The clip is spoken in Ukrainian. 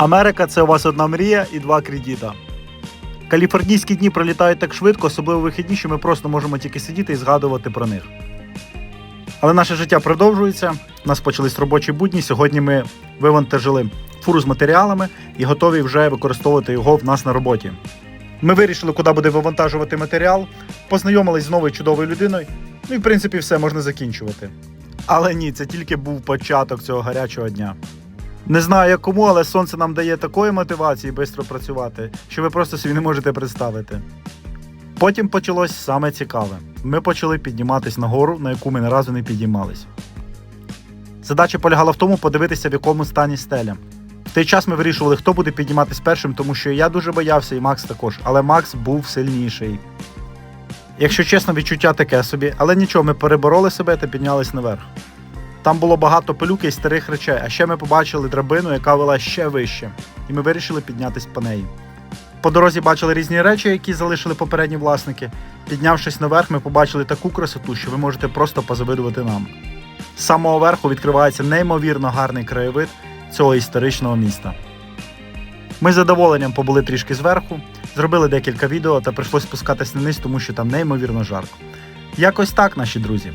Америка це у вас одна мрія і два кредита. Каліфорнійські дні пролітають так швидко, особливо вихідні, що ми просто можемо тільки сидіти і згадувати про них. Але наше життя продовжується. У нас почались робочі будні. Сьогодні ми вивантажили фуру з матеріалами і готові вже використовувати його в нас на роботі. Ми вирішили, куди буде вивантажувати матеріал, познайомились з новою чудовою людиною. Ну і в принципі все можна закінчувати. Але ні, це тільки був початок цього гарячого дня. Не знаю як кому, але сонце нам дає такої мотивації швидко працювати, що ви просто собі не можете представити. Потім почалось саме цікаве. Ми почали підніматись на гору, на яку ми ні разу не підіймались. Задача полягала в тому подивитися, в якому стані стеля. В той час ми вирішували, хто буде підніматись першим, тому що я дуже боявся, і Макс також, але Макс був сильніший. Якщо чесно, відчуття таке собі, але нічого, ми перебороли себе та піднялись наверх. Там було багато пилюки і старих речей, а ще ми побачили драбину, яка вела ще вище, і ми вирішили піднятись по неї. По дорозі бачили різні речі, які залишили попередні власники. Піднявшись наверх, ми побачили таку красоту, що ви можете просто позавидувати нам. З самого верху відкривається неймовірно гарний краєвид цього історичного міста. Ми з задоволенням побули трішки зверху, зробили декілька відео та прийшлось спускатись вниз, тому що там неймовірно жарко. Якось так, наші друзі.